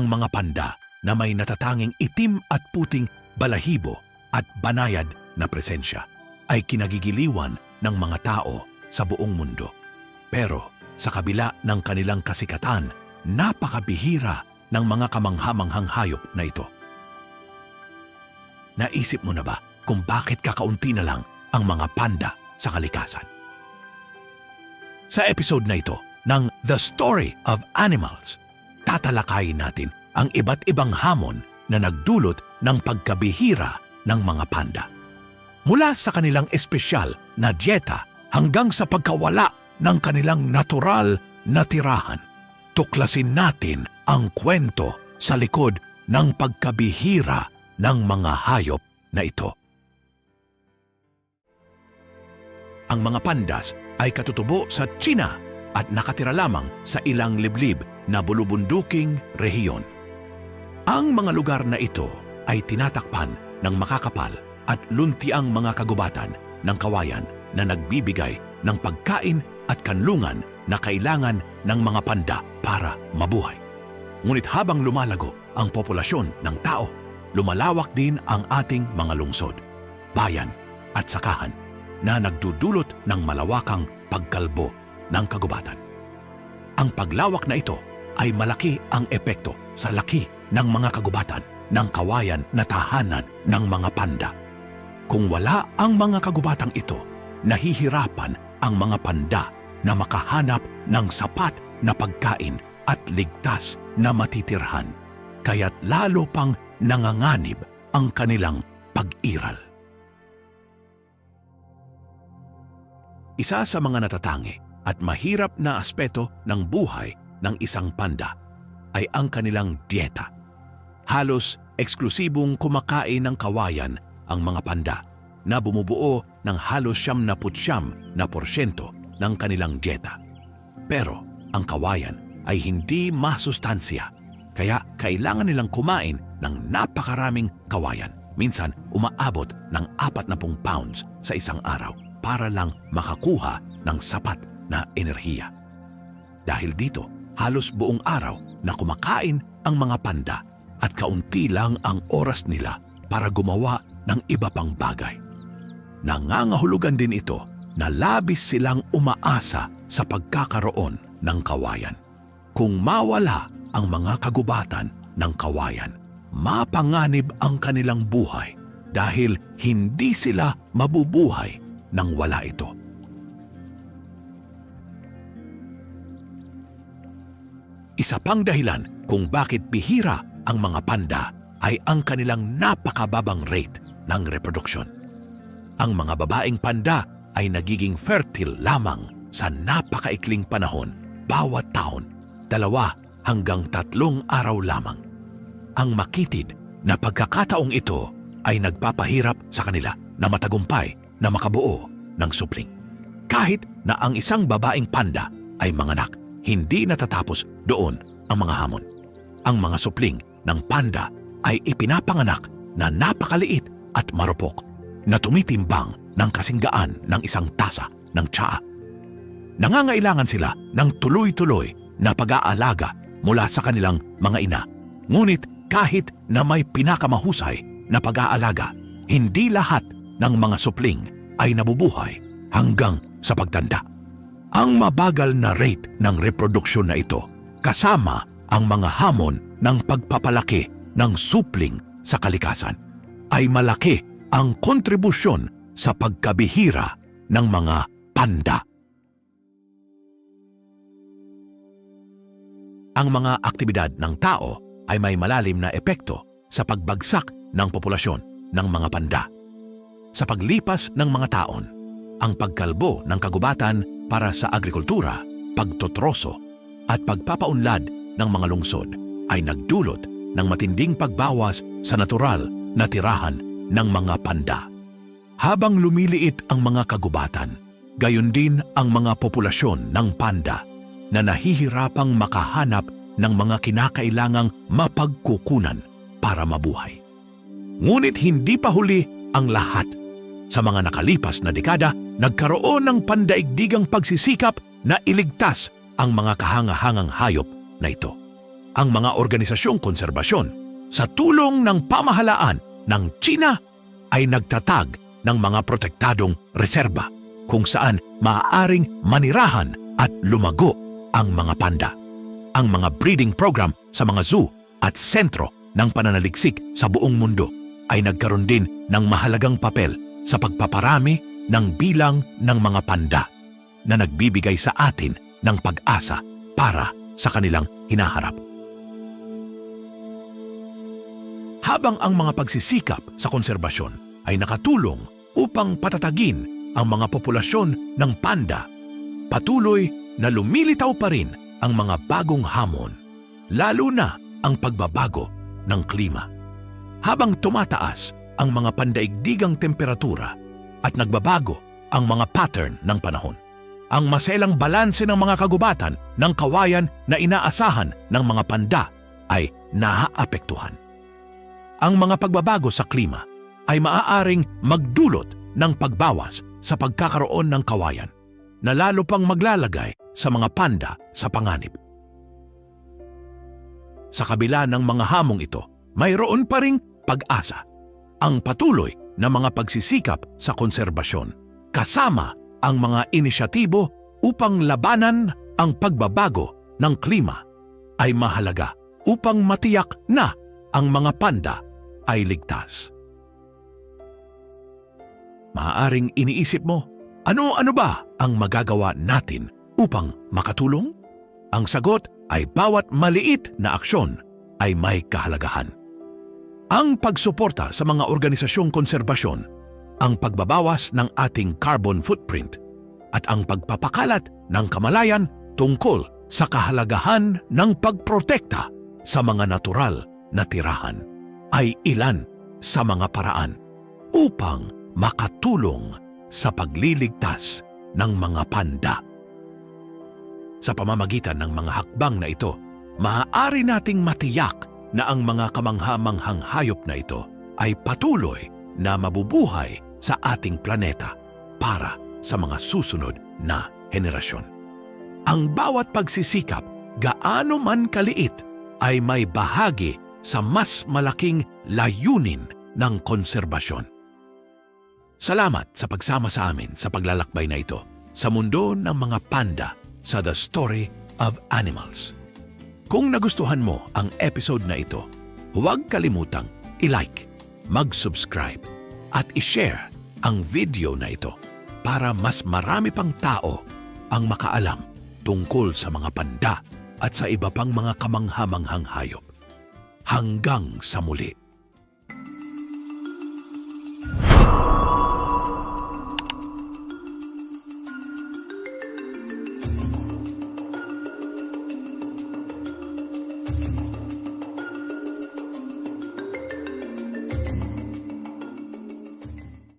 ang mga panda na may natatanging itim at puting balahibo at banayad na presensya ay kinagigiliwan ng mga tao sa buong mundo. Pero sa kabila ng kanilang kasikatan, napakabihira ng mga kamanghamanghang hayop na ito. Naisip mo na ba kung bakit kakaunti na lang ang mga panda sa kalikasan? Sa episode na ito ng The Story of Animals, tatalakayin natin ang iba't ibang hamon na nagdulot ng pagkabihira ng mga panda. Mula sa kanilang espesyal na dieta hanggang sa pagkawala ng kanilang natural na tirahan, tuklasin natin ang kwento sa likod ng pagkabihira ng mga hayop na ito. Ang mga pandas ay katutubo sa China at nakatira lamang sa ilang liblib na bulubunduking rehiyon. Ang mga lugar na ito ay tinatakpan ng makakapal at luntiang mga kagubatan ng kawayan na nagbibigay ng pagkain at kanlungan na kailangan ng mga panda para mabuhay. Ngunit habang lumalago ang populasyon ng tao, lumalawak din ang ating mga lungsod, bayan at sakahan na nagdudulot ng malawakang pagkalbo ng kagubatan. Ang paglawak na ito ay malaki ang epekto sa laki ng mga kagubatan ng kawayan na tahanan ng mga panda. Kung wala ang mga kagubatang ito, nahihirapan ang mga panda na makahanap ng sapat na pagkain at ligtas na matitirhan. Kaya't lalo pang nanganganib ang kanilang pag-iral. Isa sa mga natatangi at mahirap na aspeto ng buhay ng isang panda ay ang kanilang dieta. Halos eksklusibong kumakain ng kawayan ang mga panda na bumubuo ng halos siyam na putsyam na porsyento ng kanilang dieta. Pero ang kawayan ay hindi masustansya kaya kailangan nilang kumain ng napakaraming kawayan. Minsan umaabot ng 40 pounds sa isang araw para lang makakuha ng sapat na enerhiya. Dahil dito, halos buong araw na kumakain ang mga panda at kaunti lang ang oras nila para gumawa ng iba pang bagay. Nangangahulugan din ito na labis silang umaasa sa pagkakaroon ng kawayan. Kung mawala ang mga kagubatan ng kawayan, mapanganib ang kanilang buhay dahil hindi sila mabubuhay nang wala ito. Isa pang dahilan kung bakit bihira ang mga panda ay ang kanilang napakababang rate ng reproduksyon. Ang mga babaeng panda ay nagiging fertile lamang sa napakaikling panahon bawat taon, dalawa hanggang tatlong araw lamang. Ang makitid na pagkakataong ito ay nagpapahirap sa kanila na matagumpay na makabuo ng supling. Kahit na ang isang babaeng panda ay manganak, hindi natatapos doon ang mga hamon. Ang mga supling ng panda ay ipinapanganak na napakaliit at marupok na tumitimbang ng kasinggaan ng isang tasa ng tsaa. Nangangailangan sila ng tuloy-tuloy na pag-aalaga mula sa kanilang mga ina. Ngunit kahit na may pinakamahusay na pag-aalaga, hindi lahat ng mga supling ay nabubuhay hanggang sa pagtanda. Ang mabagal na rate ng reproduksyon na ito kasama ang mga hamon ng pagpapalaki ng supling sa kalikasan ay malaki ang kontribusyon sa pagkabihira ng mga panda. Ang mga aktibidad ng tao ay may malalim na epekto sa pagbagsak ng populasyon ng mga panda. Sa paglipas ng mga taon, ang pagkalbo ng kagubatan para sa agrikultura, pagtotroso at pagpapaunlad ng mga lungsod ay nagdulot ng matinding pagbawas sa natural na tirahan ng mga panda. Habang lumiliit ang mga kagubatan, gayon din ang mga populasyon ng panda na nahihirapang makahanap ng mga kinakailangang mapagkukunan para mabuhay. Ngunit hindi pa huli ang lahat. Sa mga nakalipas na dekada, nagkaroon ng pandaigdigang pagsisikap na iligtas ang mga kahangahangang hayop na ito. ang mga organisasyong konserbasyon sa tulong ng pamahalaan ng China ay nagtatag ng mga protektadong reserba kung saan maaaring manirahan at lumago ang mga panda. Ang mga breeding program sa mga zoo at sentro ng pananaliksik sa buong mundo ay nagkaroon din ng mahalagang papel sa pagpaparami ng bilang ng mga panda na nagbibigay sa atin ng pag-asa para sa kanilang hinaharap. Habang ang mga pagsisikap sa konserbasyon ay nakatulong upang patatagin ang mga populasyon ng panda, patuloy na lumilitaw pa rin ang mga bagong hamon, lalo na ang pagbabago ng klima. Habang tumataas ang mga pandaigdigang temperatura at nagbabago ang mga pattern ng panahon, ang maselang balanse ng mga kagubatan ng kawayan na inaasahan ng mga panda ay naaapektuhan. Ang mga pagbabago sa klima ay maaaring magdulot ng pagbawas sa pagkakaroon ng kawayan na lalo pang maglalagay sa mga panda sa panganib. Sa kabila ng mga hamong ito, mayroon pa ring pag-asa. Ang patuloy na mga pagsisikap sa konserbasyon kasama ang mga inisyatibo upang labanan ang pagbabago ng klima ay mahalaga upang matiyak na ang mga panda ay ligtas. Maaaring iniisip mo, ano-ano ba ang magagawa natin upang makatulong? Ang sagot ay bawat maliit na aksyon ay may kahalagahan. Ang pagsuporta sa mga organisasyong konserbasyon, ang pagbabawas ng ating carbon footprint, at ang pagpapakalat ng kamalayan tungkol sa kahalagahan ng pagprotekta sa mga natural na tirahan ay ilan sa mga paraan upang makatulong sa pagliligtas ng mga panda. Sa pamamagitan ng mga hakbang na ito, maaari nating matiyak na ang mga kamanghamanghang hayop na ito ay patuloy na mabubuhay sa ating planeta para sa mga susunod na henerasyon. Ang bawat pagsisikap, gaano man kaliit, ay may bahagi sa mas malaking layunin ng konserbasyon. Salamat sa pagsama sa amin sa paglalakbay na ito sa mundo ng mga panda sa The Story of Animals. Kung nagustuhan mo ang episode na ito, huwag kalimutang i-like, mag-subscribe at i-share ang video na ito para mas marami pang tao ang makaalam tungkol sa mga panda at sa iba pang mga kamanghamanghang hayop. Hanggang sa muli.